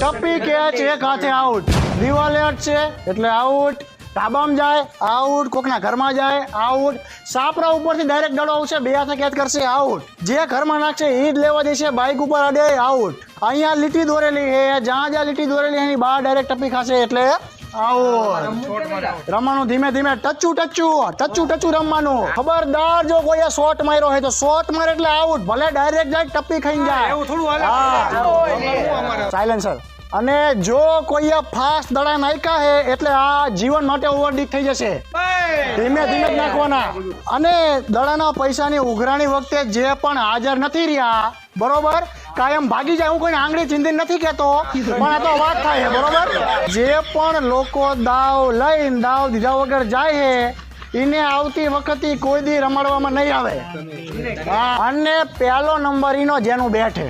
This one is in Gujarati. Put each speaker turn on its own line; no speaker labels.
ટપ્પી કેચ એક હાથે આઉટ દિવાલે અટશે એટલે આઉટ ધાબામાં જાય આઉટ કોકના ઘરમાં જાય આઉટ સાપરા ઉપરથી ડાયરેક્ટ દડો આવશે બે હાથે કેચ કરશે આઉટ જે ઘરમાં નાખશે એ જ લેવા જશે બાઇક ઉપર અડે આઉટ અહીંયા લીટી દોરેલી છે જ્યાં જ્યાં લીટી દોરેલી એની બહાર ડાયરેક્ટ ટપ્પી ખાશે એટલે આઉટ રમવાનું ધીમે ધીમે ટચું ટચું ટચું ટચું રમવાનું ખબરદાર જો કોઈએ શોટ માર્યો હોય તો શોટ મારે એટલે આઉટ ભલે ડાયરેક્ટ જાય ટપ્પી ખાઈને જાય
એવું થોડું હાલે
સાયલેન્સર અને જો કોઈએ ફાસ્ટ દડા નાખ્યા હે એટલે આ જીવન માટે ઓવરડીક થઈ જશે. ધીમે ધીમે જ નાખવાના. અને દડાના પૈસાની ઉઘરાણી વખતે જે પણ હાજર નથી રહ્યા બરોબર? કાયમ ભાગી જાય હું કોઈને આંગળી ચીંધી નથી કહેતો પણ આ તો વાત થાય છે બરોબર? જે પણ લોકો દાવ લઈને દાવ દીધા વગર જાય છે એને આવતી વખતે કોઈ દી રમાડવામાં નહીં આવે. હા, અને પહેલો નંબર ઈનો જેનું બેઠે